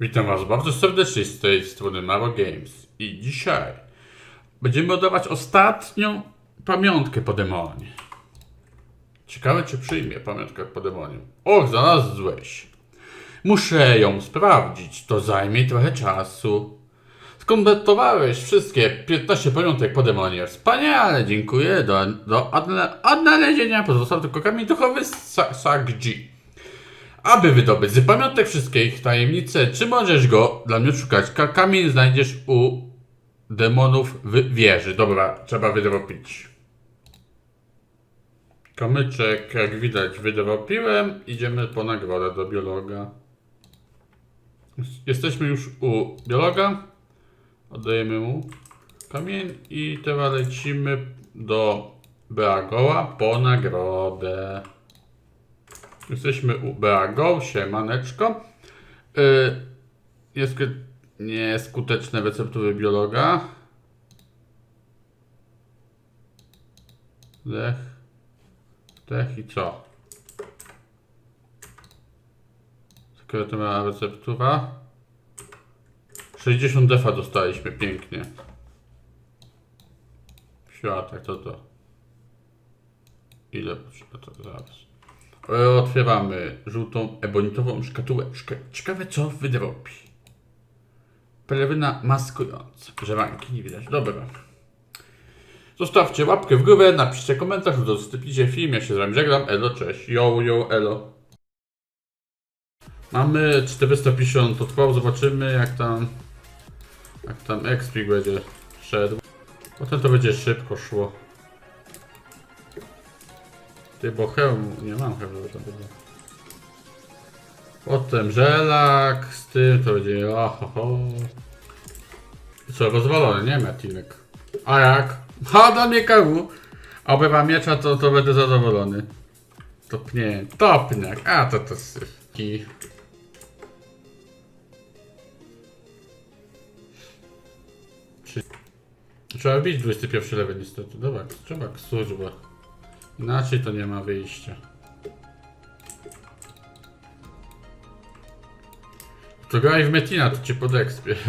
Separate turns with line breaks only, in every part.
Witam Was bardzo serdecznie z tej strony Maro Games i dzisiaj będziemy oddawać ostatnią pamiątkę po demonie. Ciekawe czy przyjmie pamiątkę po demonie. Och, znalazłeś. Muszę ją sprawdzić, to zajmie trochę czasu. Skompletowałeś wszystkie 15 pamiątek po demonie. Wspaniale, dziękuję. Do, do odna- odnalezienia pozostał tylko kamień duchowy Sa- Sagji. Aby wydobyć z pamiątek wszystkie ich tajemnice, czy możesz go dla mnie szukać? Ka- kamień znajdziesz u demonów w wieży. Dobra, trzeba wydropić. Kamyczek, jak widać, wydropiłem. Idziemy po nagrodę do biologa. Jesteśmy już u biologa. Oddajemy mu kamień i teraz lecimy do Beagoła po nagrodę. Jesteśmy u Beago, siemaneczko. Yy, jest nieskuteczne receptury biologa. Dech. Dech i co? Sekretna receptura. 60 defa dostaliśmy, pięknie. Światek, to to. Ile potrzeba to zaraz. E, Otwieramy żółtą ebonitową szkatułeczkę. Ciekawe co wydrobi. Peleryna maskująca. Żewanki nie widać. Dobra. Zostawcie łapkę w górę, napiszcie komentarz, udostępnijcie film. Ja się z wami żegnam. Elo, cześć. Yo, yo, elo. Mamy 450 odpał. Zobaczymy jak tam jak tam expik będzie szedł. Potem to będzie szybko szło. Ty, bo hełmu, nie mam hełmu to będzie. Potem żelak, z tym to będzie, ohoho. Co, rozwalone, nie Martinek. A jak? Ha, dla mnie KW. A obywa miecza, to, to będę zadowolony. Topnie, topniak, a to to syfki. Trzeba bić 21 level niestety. Dobra, trzeba służba. Inaczej to nie ma wyjścia. To graj w Metina, to cię podekspię.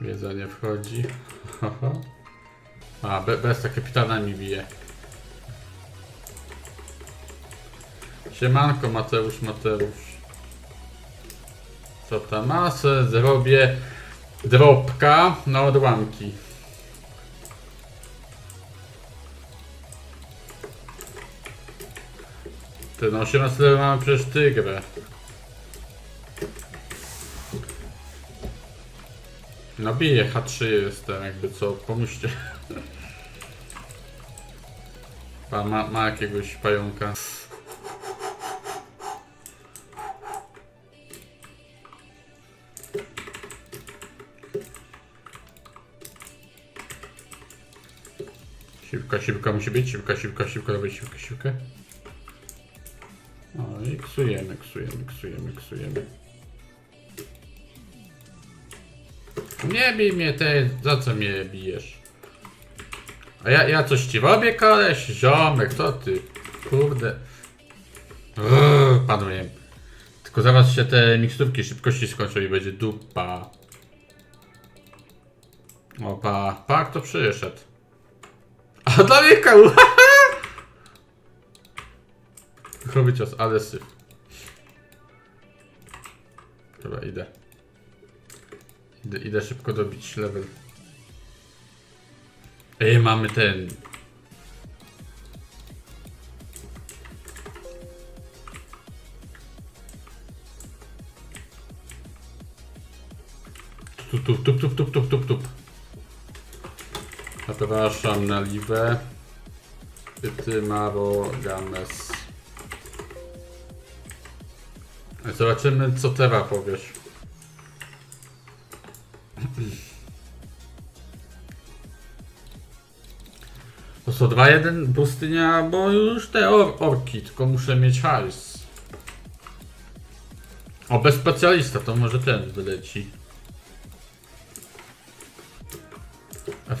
Wiedza nie wchodzi. A, be, bez kapitana mi bije. Siemanko Mateusz, Mateusz. Co tam masę zrobię dropka na odłamki. Ty no 18 level mamy przecież tygrę. No bije, H3 jestem, jakby co, pomóżcie. Pan ma, ma jakiegoś pająka. Siłka, siłka musi być, siłka, siłka, siłka, robić siłkę, siłkę. O i ksujemy, ksujemy, ksujemy, ksujemy. Nie bij mnie ty, za co mnie bijesz? A ja, ja coś ci robię, koleś? Ziomek, co ty? Kurde. Uuu, padłem. Tylko zaraz się te miksturki szybkości skończą i będzie dupa. Opa, pa, kto przyszedł? A dla mnie kał. Chuchowy cios, ale syf. Dobra, idę. Idę, idę szybko dobić level. Ej, mamy ten. Tup, tup, tup, tup, tup, tup, tup. Zapraszam na liwę. Ty Maro Games. Zobaczymy co teraz powiesz. To co, 2-1 pustynia, bo już te or orki, tylko muszę mieć hajs. O, bez specjalista, to może ten wyleci.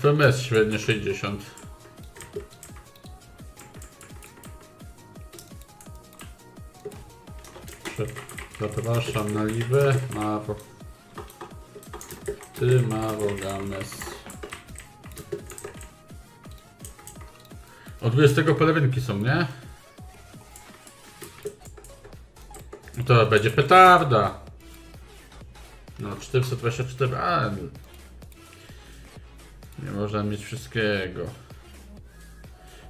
FMS średnie 60. Zapraszam na liwę. Maro. Ty Maro Games. Od 20 polewinki są, nie? To będzie petarda. No 424, a nie można mieć wszystkiego.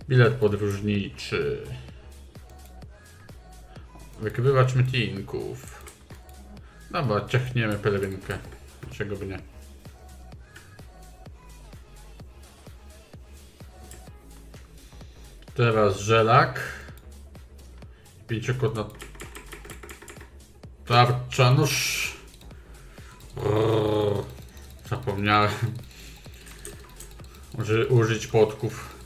Bilet podróżniczy. Wykrywacz meetingów. Dobra, ciachniemy pelerynkę. Dlaczego by nie? Teraz żelak. Pięciokątna tarcza, nóż. Brrr, Zapomniałem. Może użyć podków.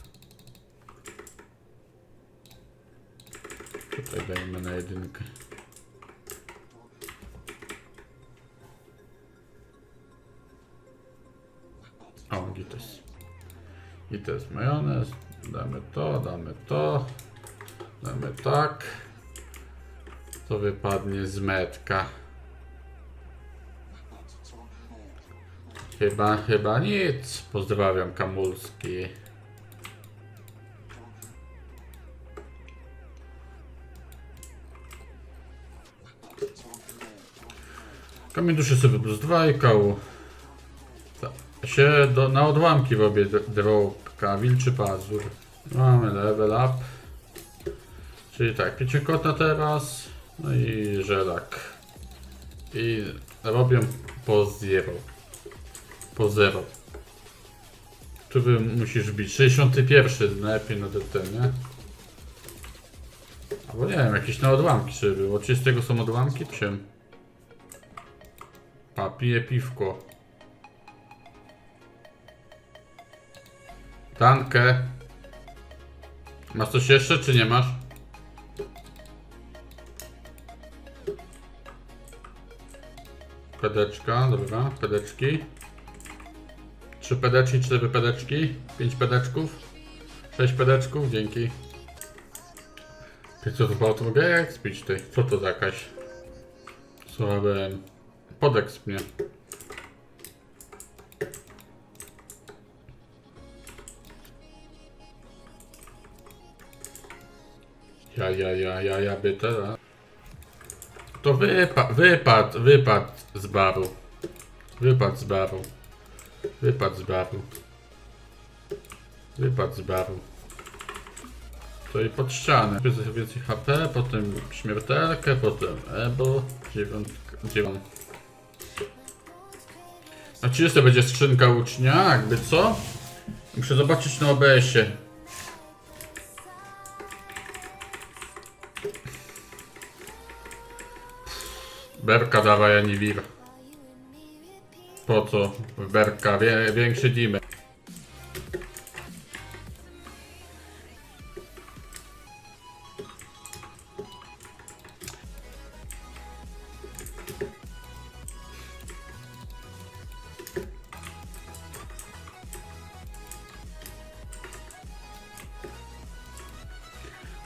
Tutaj dajmy na jedynkę. O, gites. Gites majonez. Damy to, damy to. Damy tak. To wypadnie z metka. Chyba, chyba nic. Pozdrawiam Kamulski. Kamień duszy sobie plus 2 i Się do, na odłamki robię drobka, wilczy pazur. Mamy level up. Czyli tak, pięciokątna teraz. No i żelak. I robię po. Po zero. Tu by musisz bić. 61 najlepiej na ten, nie? Albo nie wiem, jakieś na odłamki żeby było. Czy z tego są odłamki? Czy... A, piję piwko. Tankę. Masz coś jeszcze, czy nie masz? Pedeczka, dobra, pedeczki. Trzy pedeczki, cztery pedeczki, pięć pedeczków, sześć pedeczków, dzięki. Ty co to było? Mogę jak spić tutaj? Co to za jakaś? Słabem. Podeks mnie. Ja, ja, ja, ja, ja by teraz. To wypad, wypad, wypad z baru. Wypad z baru. Wypad z baru. Wypad z baru. To i pod ścianę. Więcej, więcej HP, potem śmiertelkę, potem ebo, dziewiątka, dziewiątka. Na 30 będzie skrzynka ucznia, jakby co? Muszę zobaczyć na OBS-ie. Berka dawaj, a nie wir. Po co? Berka, wie, większy dimę.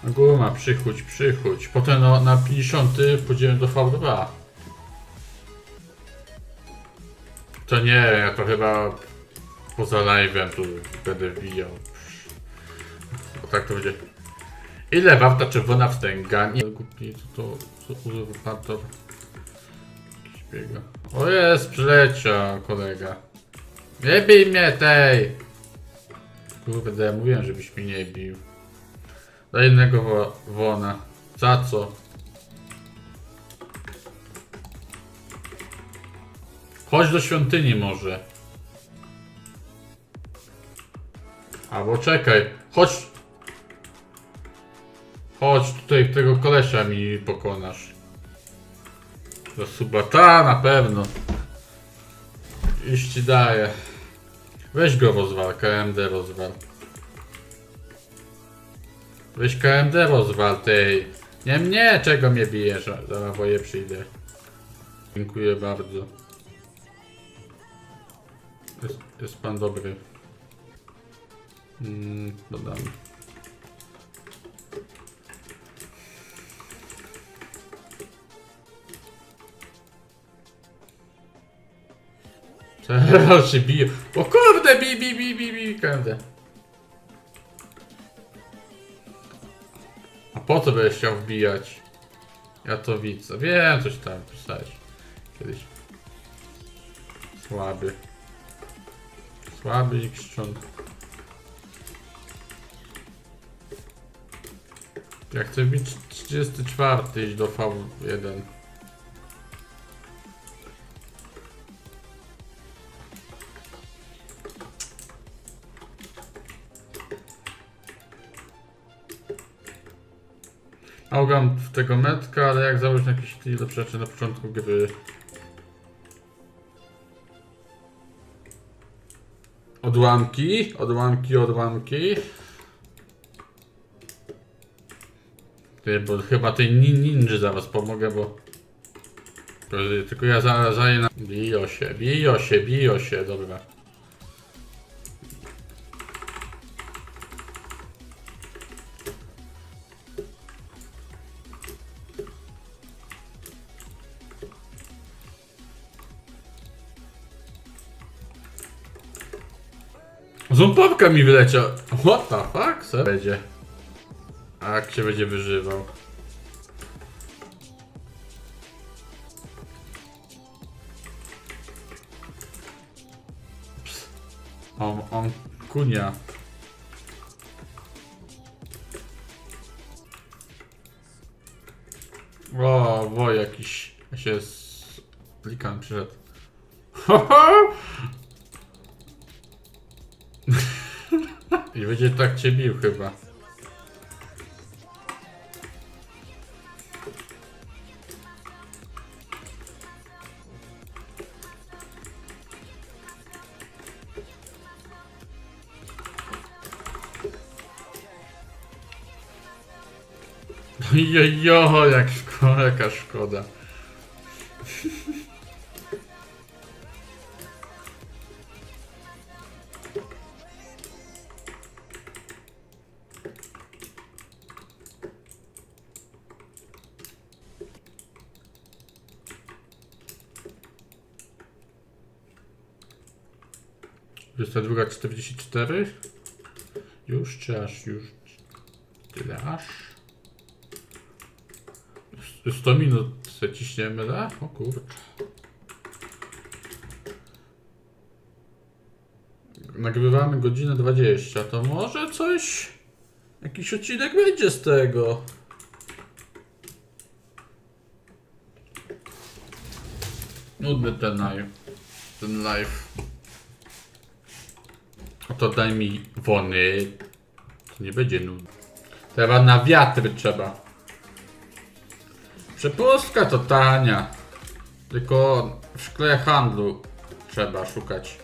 Guma, przychódź, przychódź. Potem na, na 50 pójdziemy do V2. To nie, ja to chyba poza live'em tu będę wbijał. Bo tak to będzie. Ile warta czerwona wstęga? Nie głupi, co to co uzurpator. Biega. O jest, przyleciał kolega. Nie bij mnie tej! Kurde, ja mówiłem, żebyś mnie nie bił. Innego wo wona. Za co? Chodź do świątyni może. Albo czekaj. Chodź. Chodź tutaj tego kolesia mi pokonasz. Do subata na pewno. Iść ci daję. Weź go rozwal, KMD rozwal. Weź KMD rozwal tej. Nie mnie, czego mnie bijesz? Zaraz boję przyjdę. Dziękuję bardzo. Jest pan dobry. Mm, dodam. Teraz się bije. O kurde, bi, bi, bi, bi, bi, kurde. A po co byś chciał wbijać? Ja to widzę. Wiem, coś tam pisałeś kiedyś. Słaby. Słaby Xczon. Ja chcę bić 34 iść do V1. Mogłem w tego metka, ale jak założyć jakieś tyle rzeczy na początku gry. Odłamki, odłamki, odłamki. Ty, bo chyba tej nin ninja zaraz pomogę, bo... Tylko ja za, za na... Bijo się, bijo się, bijo się, dobra. Ząbowka mi wyleciał. What the fuck? Będzie? A jak się będzie wyżywał? Ps. On, on kunia. O, wo jakiś się z plikan przyszedł. Ho, ho! I będzie tak cię bił chyba. Jojo, jak szkoda, jaka szkoda. Jest ta druga 44? Już czy aż już? Tyle aż? 100 minut ciśniemy, da? O kurczę. Nagrywamy godzinę 20, to może coś... Jakiś odcinek będzie z tego. Nudny ten live. Ten live. To daj mi wony. To nie będzie nudne. Teraz na wiatr trzeba. Przepustka to tania. Tylko w szkle handlu trzeba szukać.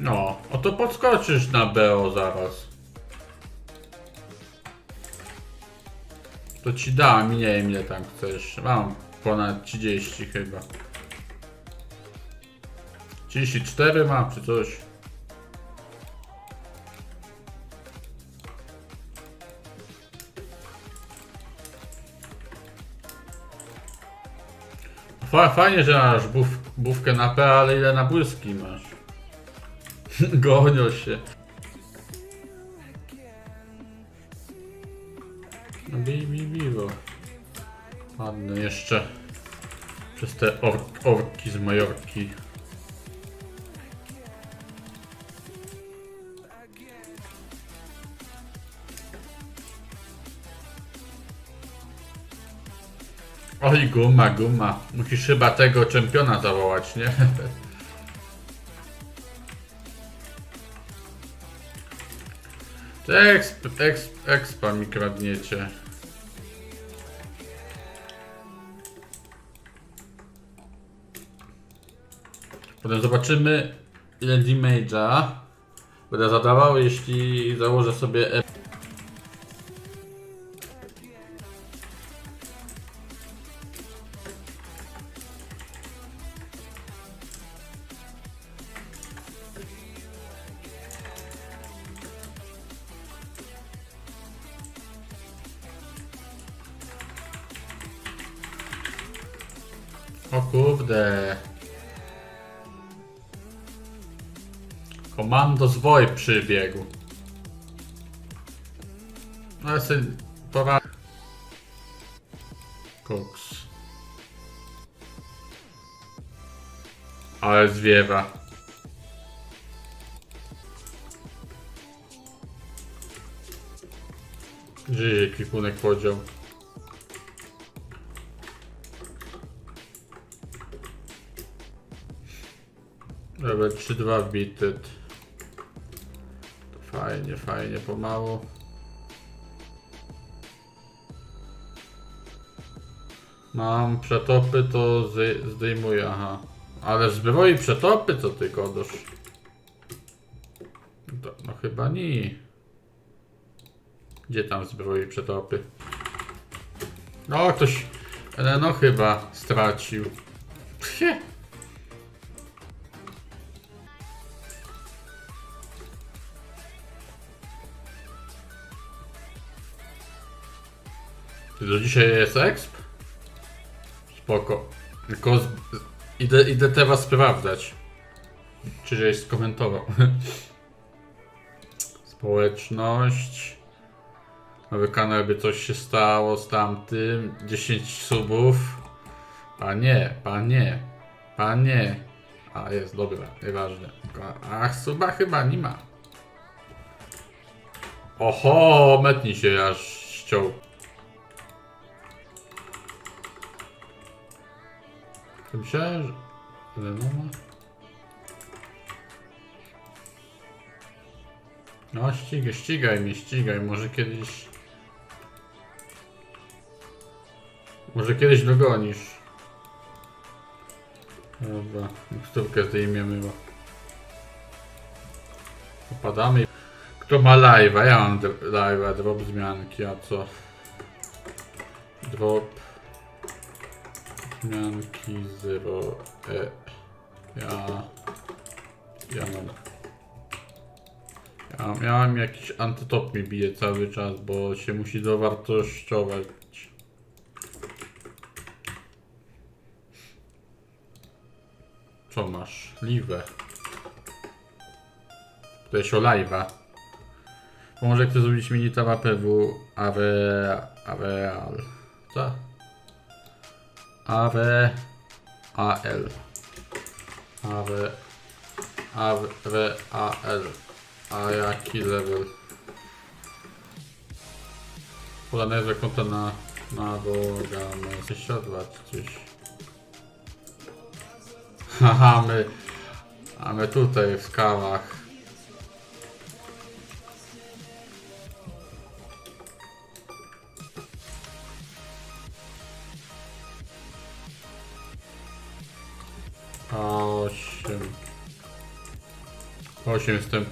No, oto podskoczysz na BO zaraz. To ci dam, nie wiem ile tam chcesz. Mam ponad 30 chyba. 34 mam czy coś. Fa- Fajnie, że masz buf, bufkę na P, ale ile na błyski masz? Gonią się. No bij, biwo. Ładne jeszcze. Przez te ork, orki z Majorki. Oj, guma, guma. Musisz chyba tego czempiona zawołać, nie? Exp, exp, expa mi kradniecie. Potem zobaczymy ile damage'a będę zadawał, jeśli założę sobie kurde. Komando zwoj przybiegł. No ale sobie pora... Koks. Ale zwiewa. Żyje kwikunek podział. Level 3-2 bited. To fajnie, fajnie, pomału. Mam przetopy, to zdejmuję, aha. Ale zbroi przetopy, co ty godosz? No chyba nie. Gdzie tam zbroi przetopy? No, ktoś, no chyba stracił. Pchie. Do dzisiaj jest exp? Spoko. Tylko z... idę, idę teraz sprawdzać. Czy żeś skomentował. Społeczność. Nowy kanał, by coś się stało z tamtym. 10 subów. Panie, panie, panie. A jest, dobra, nieważne. Ach, suba chyba nie ma. Oho, metni się aż ściął. Myślałem, że... Lenoma? No ścigaj, ścigaj mnie, ścigaj, może kiedyś... Może kiedyś dogonisz. Dobra, stówkę zdejmiemy, bo... Popadamy. Kto ma live'a? Ja mam live'a, drop zmianki, a co? Drop... Zmianki 0 e. Ja. Ja mam. Ja miałem jakiś antytop mi bije cały czas, bo się musi dowartościować. Co masz? Liwę. Pytałeś o live'a. Może chcę zrobić mini PW Ave... Aveal. Co? AW AL AW AW AL A jaki level? Podane za konta na na Boga, my się siadła czy coś. Haha, my a my tutaj w skałach. Osiem. Osiem jestem.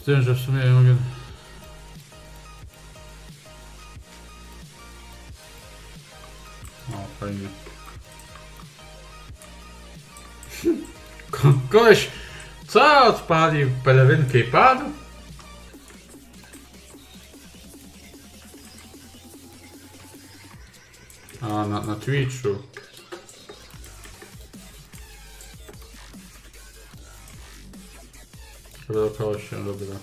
Z tym, że w sumie ja mogę... O, fajnie. Ko- Koleś, co odpalił pelewynkę i padł? A, na, na Twitchu. Około 8, dobra.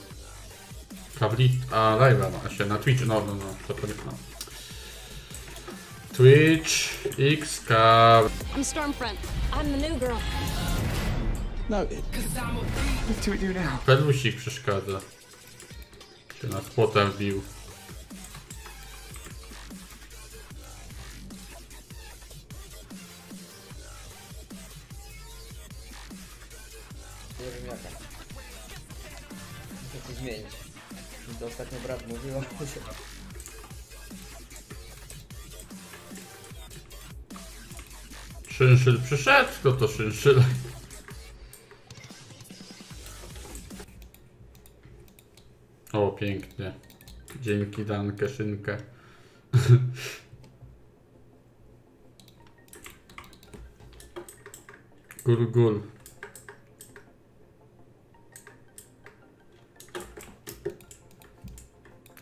Kawli... A, live'a ma się na Twitchu, no, no, no, to pamiętam. Twitch, X, Kaw...
I'm Stormfront. I'm the new girl.
No, it, what do we do now?
Pelusik przeszkadza. Się na spota wbił. Szynszyl przyszedł, kto to szynszyl? O, pięknie. Dzięki Dankę, szynkę. Gul, gul.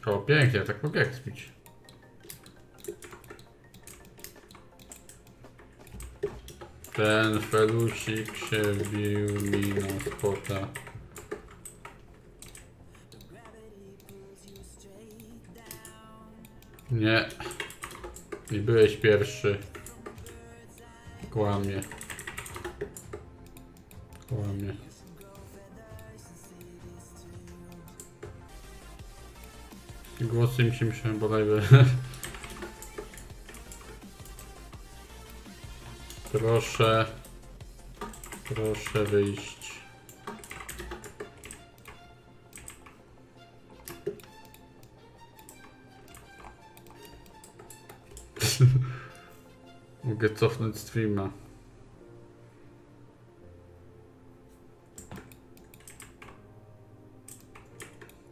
O, pięknie, tak mogę ekspić. Ten felusik się wbił mi na spota. Nie. Nie byłeś pierwszy. Kłamie. Kłamie. Głosy mi się myślałem bodajby. Proszę. Proszę wyjść. Mogę cofnąć streama.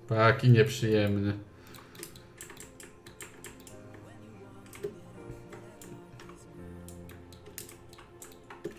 Taki nieprzyjemny.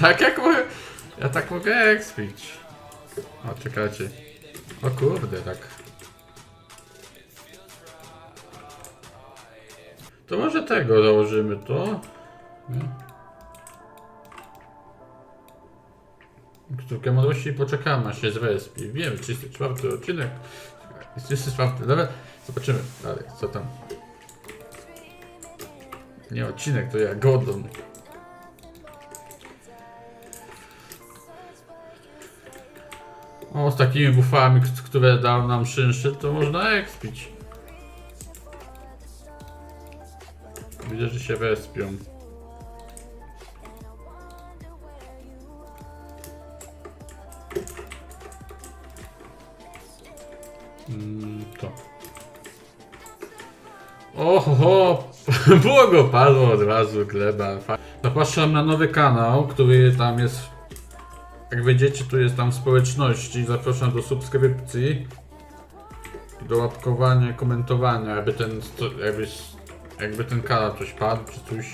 tak jak mogę. Ja tak mogę ekspić. O, czekajcie. O kurde, tak. To może tego założymy to. Sztukę mądrości poczekamy, aż się zrespi. Wiem, 34 odcinek. Jest 34 level. Zobaczymy dalej, co tam. Nie odcinek, to ja Gordon. O, z takimi bufami, które dał nam szynszy, to można ekspić. Widzę, że się respią. Mm, to. Oho, błogo padło od razu gleba. Zapraszam na nowy kanał, który tam jest. Jak wejdziecie, tu jest tam społeczności. Zapraszam do subskrypcji. Do łapkowania, komentowania, jakby ten, jakby, jakby ten kanał coś padł, czy coś.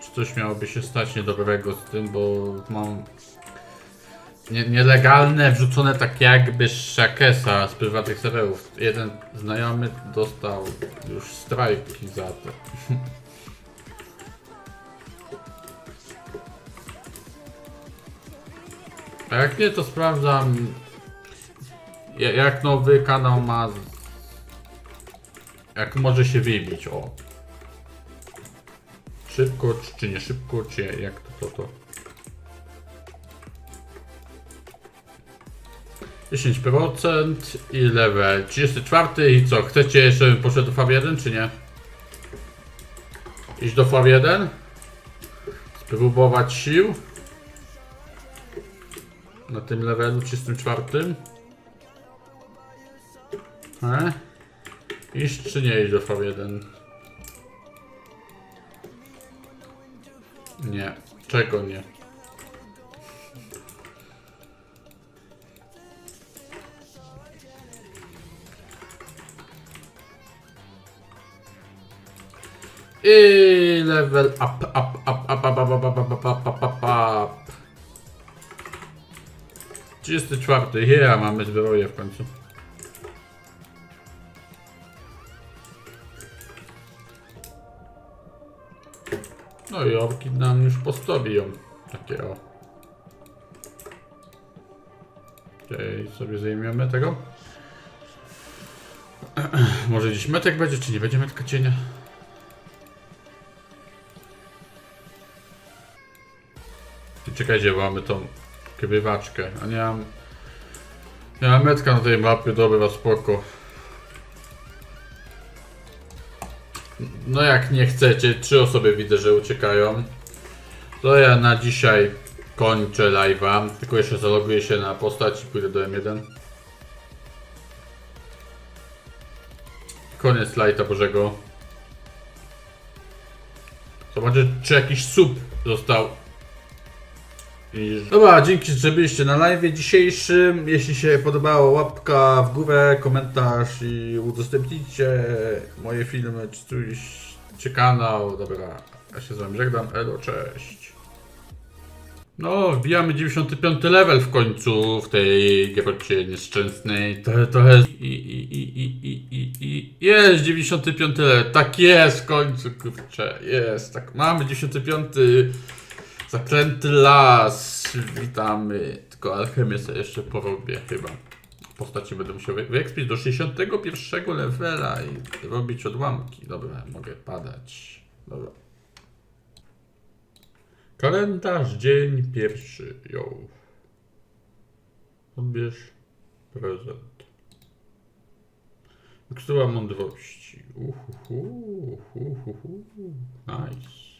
Czy coś miałoby się stać niedobrego z tym, bo mam nie, nielegalne, wrzucone tak jakby z Shakesa z prywatnych serwerów. Jeden znajomy dostał już strajki za to. A jak nie, to sprawdzam ja- jak nowy kanał ma jak może się wybić, o. Szybko, czy, czy nie szybko, czy jak to, to, to. 10% i level 34 i co? Chcecie, żebym poszedł do FAB1 czy nie? Iść do FAB1? Spróbować sił? Na tym levelu 34? E? Iść czy nie iść do FAB1? Nie. Czego nie? I level up, up, up, up, up, up, up, up, up, up, up, up, up. 34, yeah, mamy zbroję w końcu. No i orki nam już postawią. Takie o. Okej, sobie zajmiemy tego. Może gdzieś metek będzie, czy nie będzie metka cienia? I czekajcie, mamy tą krywaczkę, a nie mam... Nie mam metka na tej mapie, dobra, spoko. No jak nie chcecie, trzy osoby widzę, że uciekają. To ja na dzisiaj kończę live'a. Tylko jeszcze zaloguję się na postać i pójdę do M1. Koniec lajta Bożego. Zobaczę, czy jakiś sub został. I... Dobra, dzięki, że byliście na live dzisiejszym. Jeśli się podobało, łapka w górę, komentarz i udostępnijcie moje filmy, czy coś, czy kanał. Dobra, ja się z wami żegnam. Elo, cześć. No, wbijamy 95 level w końcu w tej gierocie nieszczęsnej. Trochę, trochę. I, i, i, i, i, i. Jest 95 level. Tak jest w końcu, kurczę. Jest, tak. Mamy 95. Zaklęty las. Witamy. Tylko alchemię sobie jeszcze porobię chyba. Postaci będę musiał wy- wyekspić do 61 levela i robić odłamki. Dobra, mogę padać. Dobra. Kalendarz, dzień pierwszy. Ją. Odbierz prezent. Mikstura mądrości. Uhuhu, uhuhu. Nice.